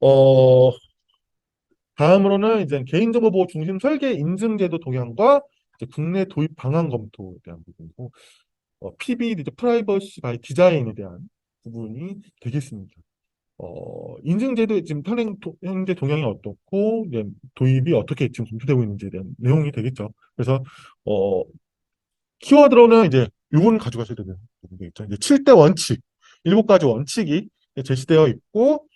어, 다음으로는 이제 개인정보 보호 중심 설계 인증제도 동향과 국내 도입 방안 검토에 대한 부분이고, 어, PB, 이제 프라이버시 바이 디자인에 대한 부분이 되겠습니다. 어, 인증제도 지금 현행 도, 현재 동향이 어떻고, 이제 도입이 어떻게 지금 검토되고 있는지에 대한 내용이 되겠죠. 그래서, 어, 키워드로는 이제 요거는 가져가셔야 되는 부분이겠죠. 이제 7대 원칙, 7가지 원칙이 제시되어 있고,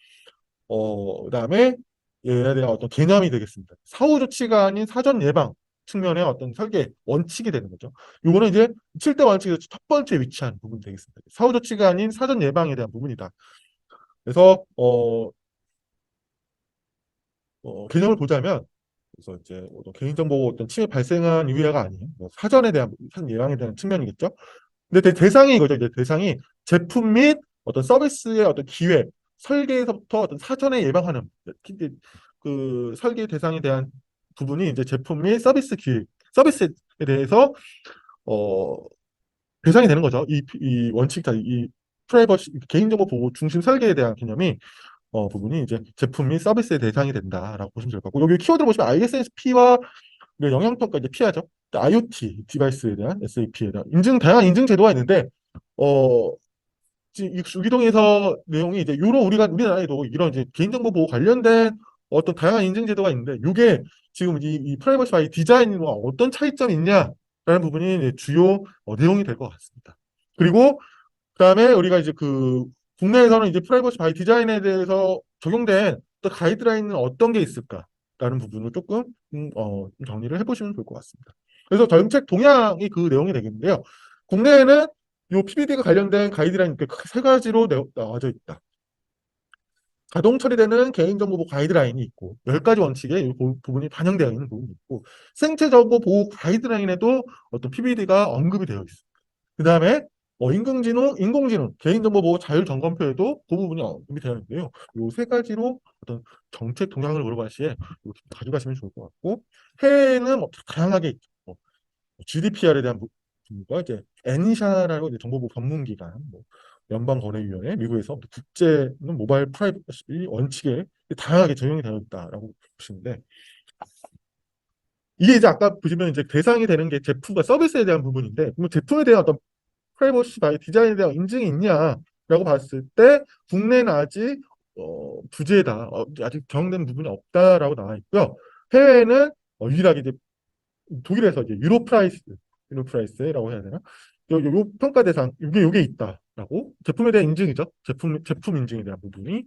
어, 그다음에 얘에 대한 어떤 개념이 되겠습니다. 사후 조치가 아닌 사전 예방 측면의 어떤 설계 원칙이 되는 거죠. 요거는 이제 7대 원칙에서 첫 번째 위치한 부분이 되겠습니다. 사후 조치가 아닌 사전 예방에 대한 부분이다. 그래서 어, 어, 개념을 보자면 그래서 이제 어떤 개인정보 어떤 침해 발생한 이유가 아니에요. 뭐 사전에 대한 사전 예방에 대한 측면이겠죠. 근데 대- 대상이 이거죠. 이제 대상이 제품 및 어떤 서비스의 어떤 기획, 설계에서부터 어떤 사전에 예방하는 그 설계 대상에 대한 부분이 이제 제품 및 서비스 기획, 서비스에 대해서 어 대상이 되는 거죠. 이, 이 원칙 자, 이 프라이버시 개인정보 보호 중심 설계에 대한 개념이 어 부분이 이제 제품 및 서비스의 대상이 된다라고 보시면 될 것 같고 여기 키워드 보시면 ISSP와 영향평가 이제 피하죠. IoT 디바이스에 대한 SAP에 대한 인증 다양한 인증 제도가 있는데 어 유기동에서 내용이 이제 유로 우리가 우리나라에도 이런 이제 개인정보 보호 관련된 어떤 다양한 인증 제도가 있는데 이게 지금 이, 이 프라이버시 바이 디자인과 어떤 차이점이 있냐라는 부분이 주요 어, 내용이 될 것 같습니다. 그리고 그다음에 우리가 이제 그 국내에서는 이제 프라이버시 바이 디자인에 대해서 적용된 또 가이드라인은 어떤 게 있을까라는 부분을 조금 음, 어, 좀 정리를 해보시면 좋을 것 같습니다. 그래서 정책 동향이 그 내용이 되겠는데요. 국내에는 요 PBD가 관련된 가이드라인 크게 세 가지로 내- 나와져 있다. 자동 처리되는 개인정보 가이드라인이 있고 10가지 원칙에 이 부- 부분이 반영되어 있는 부분이 있고 생체정보 보호 가이드라인에도 어떤 PBD가 언급이 되어 있습니다. 그 다음에 어, 인공지능, 인공지능, 개인정보 보호 자율 점검표에도 그 부분이 언급이 되어 있는데요. 이 세 가지로 어떤 정책 동향을 물어볼 시에 가져가시면 좋을 것 같고 해외에는 뭐 다양하게 있죠. 뭐 GDPR에 대한 부- 부분과 이제 엔샤라고 이제 정보보호 전문기관, 뭐 연방거래위원회, 미국에서 국제는 모바일 프라이버시 원칙에 다양하게 적용이 되어 있다라고 보시는데 이게 이제 아까 보시면 이제 대상이 되는 게 제품과 서비스에 대한 부분인데 그러면 제품에 대한 어떤 프라이버시 바이 디자인에 대한 인증이 있냐라고 봤을 때 국내는 아직 어, 부재다. 어, 아직 적용된 부분이 없다라고 나와 있고요. 해외에는 어, 유일하게 이제 독일에서 이제 유로 프라이스, 유로 프라이스라고 해야 되나? 요, 요, 요 평가 대상 이게 요게 있다라고 제품에 대한 인증이죠. 제품 제품 인증에 대한 부분이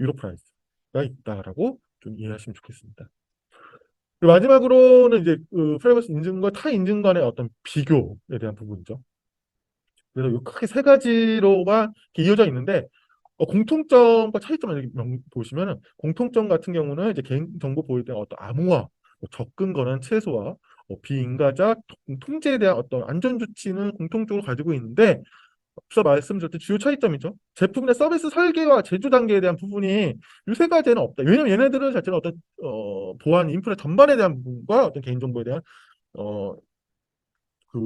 유로 프라이스가 있다라고 좀 이해하시면 좋겠습니다. 그리고 마지막으로는 이제 그 프라이버시 인증과 타 인증 간의 어떤 비교에 대한 부분이죠. 그래서 요 크게 세 이렇게 이어져 있는데 어, 공통점과 차이점을 보시면은 공통점 같은 경우는 이제 개인정보 보호에 대한 어떤 암호화, 뭐 접근 권한 최소화, 어, 비인가자 통- 통제에 대한 어떤 안전 조치는 공통적으로 가지고 있는데 앞서 말씀드렸던 주요 차이점이죠. 제품이나 서비스 설계와 제조 단계에 대한 부분이 이세 가지는 없다. 왜냐면 얘네들은 자체는 어떤 어, 보안 인프라 전반에 대한 부분과 어떤 개인정보에 대한 어, 그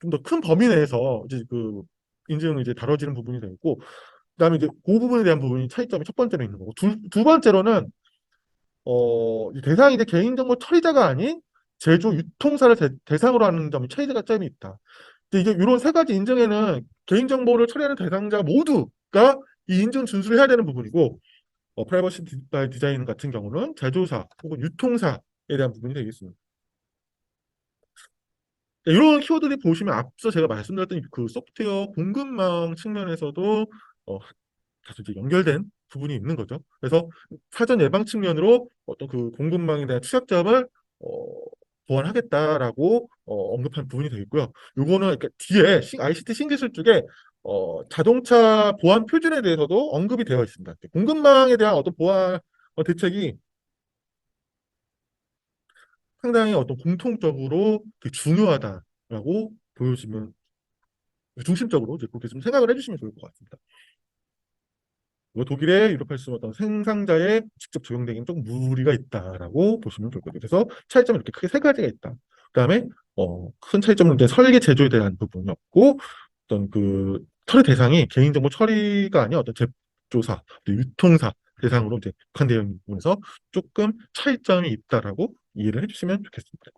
좀 더 큰 범위 내에서 이제 그 인증이 이제 다뤄지는 부분이 되고 그다음에 이제 그 부분에 대한 부분이 차이점이 첫 번째로 있는 거고 두, 두 번째로는 어이 대상이 이제 개인정보 처리자가 아닌 제조 유통사를 대, 상으로 하는 점이 차이가 점이 있다. 이제 이런 세 가지 인증에는 개인정보를 처리하는 대상자 모두가 이 인증 준수를 해야 되는 부분이고 어, 프라이버시 디- 바이 디자인 같은 경우는 제조사 혹은 유통사에 대한 부분이 되겠습니다. 네, 이런 키워드들이 보시면 앞서 제가 말씀드렸던 그 소프트웨어 공급망 측면에서도 어, 다소 이제 연결된 부분이 있는 거죠. 그래서 사전 예방 측면으로 어떤 그 공급망에 대한 취약점을 어, 보완하겠다라고 어, 언급한 부분이 되겠고요. 요거는 이렇게 뒤에 신- ICT 신기술 쪽에 어, 자동차 보안 표준에 대해서도 언급이 되어 있습니다. 공급망에 대한 어떤 보안 어, 대책이 상당히 어떤 공통적으로 중요하다라고 보여지면 중심적으로 이제 그렇게 좀 생각을 해주시면 좋을 것 같습니다. 뭐 독일의 유럽팔스 어떤 생산자에 직접 적용되기는 좀 무리가 있다라고 보시면 좋을 거예요. 그래서 차이점이 이렇게 크게 세 가지가 있다. 그다음에 어, 큰 차이점은 이제 설계 제조에 대한 부분이었고 어떤 그 처리 대상이 개인정보 처리가 아닌 어떤 제조사, 유통사 대상으로 이제 국한되어 있는 부분에서 조금 차이점이 있다라고 이해를 해주시면 좋겠습니다.